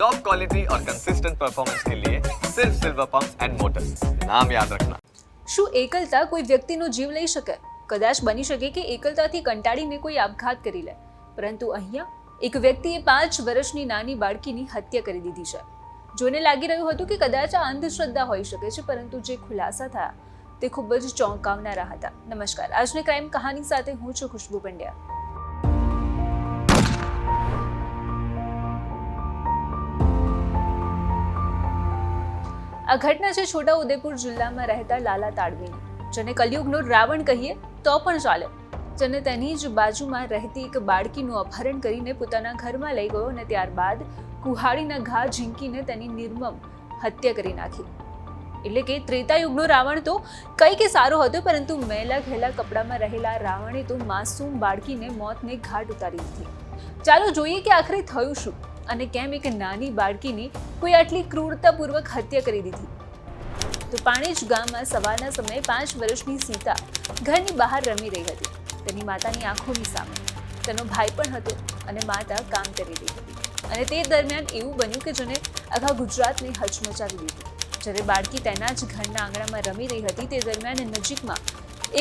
Top quality और consistent performance के लिए सिर्फ सिल्वर पंप एंड मोटर्स नाम याद रखना શું એકલતા કોઈ વ્યક્તિનો જીવ લઈ શકે કદાચ બની શકે કે એકલતાથી કંટાળીને કોઈ આપઘાત કરી લે પરંતુ અહીંયા એક વ્યક્તિએ પાંચ વર્ષની નાની બાળકીની હત્યા કરી દીધી છે જોઈને લાગી રહ્યું હતું કે કદાચ આ અંધશ્રદ્ધા હોઈ શકે છે પરંતુ જે ખુલાસા થયા તે ખૂબ જ ચોંકાવનારા હતા નમસ્કાર આજની ક્રાઇમ કહાની સાથે હું છું ખુશ્બુ પંડ્યા આ ઘટના છે છોટા ઉદેપુર જિલ્લામાં રહેતા લાલા તાડવીની, જેને કલયુગનો રાવણ કહીએ તો પણ ચાલે. જેને તેની જ બાજુમાં રહેતી એક બાળકીનું અપહરણ કરીને પોતાના ઘરમાં લઈ ગયો અને ત્યારબાદ કુહાડીના ઘા ઝીંકીને તેની નિર્મમ હત્યા કરી નાખી. એટલે કે ત્રેતાયુગનો રાવણ તો કઈ કે સારો હતો, પરંતુ મેલા ઘેલા કપડામાં રહેલા રાવણે તો માસૂમ બાળકીને મોતને ઘાટ ઉતારી દીધી. ચાલો જોઈએ કે આખરે થયું શું. અને કેમ એક નાની બાળકીની કોઈ આટલી ક્રૂરતાપૂર્વક હત્યા કરી દીધી? તો પાણીજ ગામમાં સવારના સમયે પાંચ વર્ષની સીતા ઘરની બહાર રમી રહી હતી. તેની માતાની આંખોની સામે તેનો ભાઈ પણ હતો અને માતા કામ કરી રહી હતી. અને તે દરમિયાન એવું બન્યું કે જેને આખા ગુજરાતને હચમચાવી દીધું. જ્યારે બાળકી તેના જ ઘરના આંગણામાં રમી રહી હતી, તે દરમિયાન નજીકમાં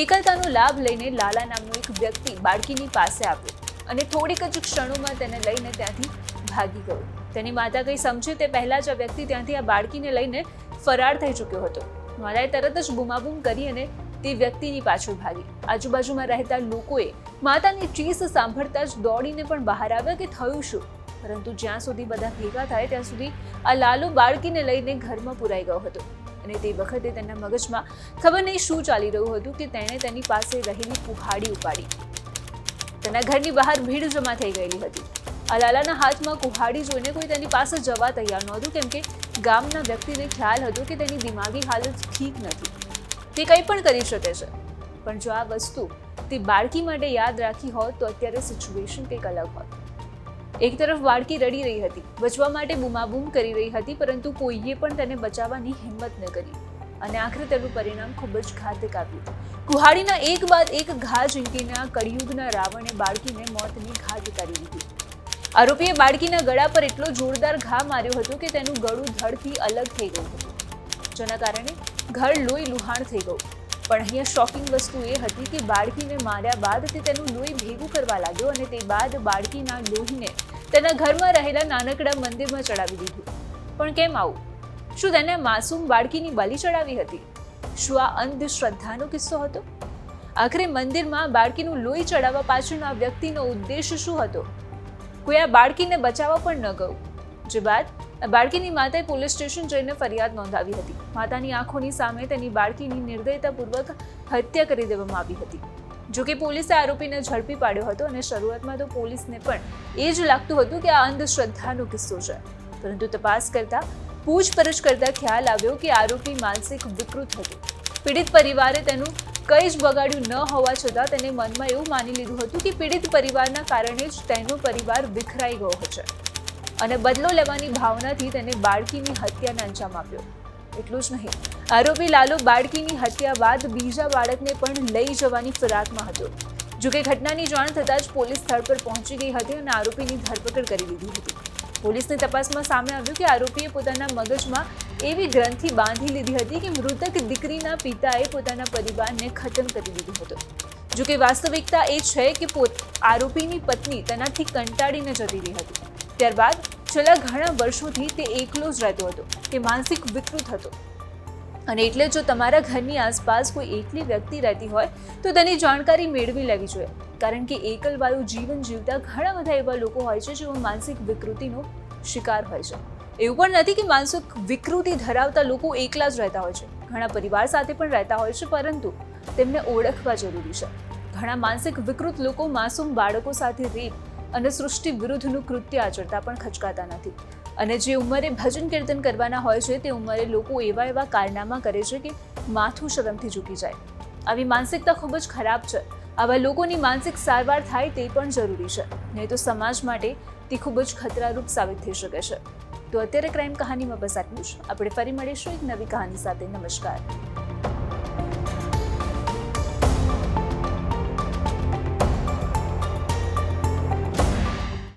એકલતાનો લાભ લઈને લાલા નામનો એક વ્યક્તિ બાળકીની પાસે આવ્યો અને થોડીક જ ક્ષણોમાં તેને લઈને ત્યાંથી ભાગી ગયો. તેની માતા કંઈ સમજે તે પહેલાં જ આ વ્યક્તિ ત્યાંથી આ બાળકીને લઈને ફરાર થઈ ચૂક્યો હતો. માતાએ તરત જ બૂમાબૂમ કરી અને તે વ્યક્તિની પાછળ ભાગી. આજુબાજુમાં રહેતા લોકોએ માતાની ચીસ સાંભળતા જ દોડીને પણ બહાર આવ્યા કે થયું શું? પરંતુ જ્યાં સુધી બધા ભેગા થાય ત્યાં સુધી આ લાલુ બાળકીને લઈને ઘરમાં પુરાઈ ગયો હતો. અને તે વખતે તેના મગજમાં ખબર નહીં શું ચાલી રહ્યું હતું કે તેણે તેની પાસે રહેલી કુહાડી ઉપાડી. તેના ઘરની બહાર ભીડ જમા થઈ ગયેલી હતી. આ લાલાના હાથમાં કુહાડી જોઈને કોઈ તેની પાસે જવા તૈયાર નહોતું, કેમ કે ગામના વ્યક્તિને ખ્યાલ હતો કે તેની દિમાગી હાલત ઠીક નથી. તે કંઈ પણ કરી શકે છે. પણ જો આ વસ્તુ તે બાળકી માટે યાદ રાખી હોત તો અત્યારે સિચ્યુએશન કંઈક અલગ હોત. એક તરફ બાળકી રડી રહી હતી, બચવા માટે બૂમાબૂમ કરી રહી હતી, પરંતુ કોઈએ પણ તેને બચાવવાની હિંમત ન કરી. અને આખરે તેનું પરિણામ ખૂબ જ ઘાતક આવ્યું કુહાડીના એક બાદ એક ઘા ઝીંકીના કળિયુગના રાવણે બાળકીને મોતની ઘાત કરી દીધી. આરોપીએ બાળકીના ગળા પર એટલો જોરદાર ઘા માર્યો હતો કે તેનું ગળું ધડથી અલગ થઈ ગયું હતું. જેના કારણે ઘર લોહી લુહાણ થઈ ગયું. પણ અહીંયા શોકિંગ વસ્તુ એ હતી કે બાળકીને માર્યા બાદ તે તેનું લોહી ભેગું કરવા લાગ્યો અને તે બાદ બાળકીના લોહીને તેના ઘરમાં રહેલા નાનકડા મંદિરમાં ચડાવી દીધું. પણ કેમ આવું? શું તેને માસૂમ બાળકીની બલિ ચડાવી હતી? શું આ અંધશ્રદ્ધાનો કિસ્સો હતો? આખરે મંદિરમાં બાળકીનું લોહી ચડાવવા પાછળનો આ વ્યક્તિનો ઉદ્દેશ શું હતો? કોઈ આ બાળકીને બચાવવા પણ ન ગયું. જે બાદ બાળકીની માતાએ પોલીસ સ્ટેશન જઈને ફરિયાદ નોંધાવી હતી. માતાની આંખોની સામે તેની બાળકીની નિર્દયતાપૂર્વક હત્યા કરી દેવામાં આવી હતી. જોકે પોલીસે આરોપીને ઝડપી પાડ્યો હતો અને શરૂઆતમાં તો પોલીસને પણ એ જ લાગતું હતું કે આ અંધશ્રદ્ધાનો કિસ્સો છે. પરંતુ તપાસ કરતા, પૂછપરછ કરતા ખ્યાલ આવ્યો કે આરોપી માનસિક વિકૃત હતો. પીડિત પરિવારે તેનું કંઈ જ બગાડ્યું ન હોવા છતાં તેને મનમાં એવું માની લીધું હતું કે પીડિત પરિવારના કારણે જ તેનો પરિવાર વિખરાઈ ગયો છે. અને બદલો લેવાની ભાવનાથી તેને બાળકીની હત્યાને અંજામ આપ્યો એટલું જ નહીં. આરોપી લાલુ બાળકીની હત્યા બાદ બીજા બાળકને પણ લઈ જવાની ફિરાકમાં હતો. જોકે ઘટનાની જાણ થતાં જ પોલીસ સ્થળ પર પહોંચી ગઈ હતી અને આરોપીની ધરપકડ કરી લીધી હતી. પોલીસની તપાસમાં સામે આવ્યું કે આરોપીએ પોતાના મગજમાં એવી ગ્રંથિ બાંધી લીધી હતી કે મૃતક દીકરીના પિતાએ પોતાના પરિવારને ખતમ કરી દીધો હતો. જોકે વાસ્તવિકતા એ છે કે પોત આરોપીની પત્ની તેનાથી કંટાળીને જતી રહી હતી. ત્યારબાદ છેલ્લા ઘણા વર્ષોથી તે એકલો જ રહેતો હતો. તે માનસિક વિકૃત હતો. અને એટલે જો તમારા ઘરની આસપાસ કોઈ એકલી વ્યક્તિ રહેતી હોય, તો તેની જાણકારી મેળવી લેવી જોઈએ. કારણ કે એકલવાયું જીવન જીવતા ઘણા બધા એવા લોકો હોય છે જેઓ માનસિક વિકૃતિનો શિકાર હોય છે. એવું પણ નથી કે માનસિક વિકૃતિ ધરાવતા લોકો એકલા જ રહેતા હોય છે. ઘણા પરિવાર સાથે પણ રહેતા હોય છે, પરંતુ તેમને ઓળખવા જરૂરી છે. ઘણા માનસિક વિકૃત લોકો માસૂમ બાળકો સાથે રેપ અને સૃષ્ટિ વિરુદ્ધનું કૃત્ય આચરતા પણ ખચકાતા નથી. અને જે ઉંમરે ભજન કીર્તન કરવાના હોય છે, તે ઉંમરે લોકો એવા એવા કારનામા કરે છે કે માથું શરમથી ઝૂકી જાય. આવી માનસિકતા ખૂબ જ ખરાબ છે. આવા લોકોની માનસિક સારવાર થાય તે પણ જરૂરી છે. નહીં તો સમાજ માટે તે ખૂબ જ ખતરારૂપ સાબિત થઈ શકે છે. તો અત્યારે ક્રાઇમ કહાનીમાં બસ આટલું જ. આપણે ફરી મળીશું એક નવી કહાની સાથે. નમસ્કાર.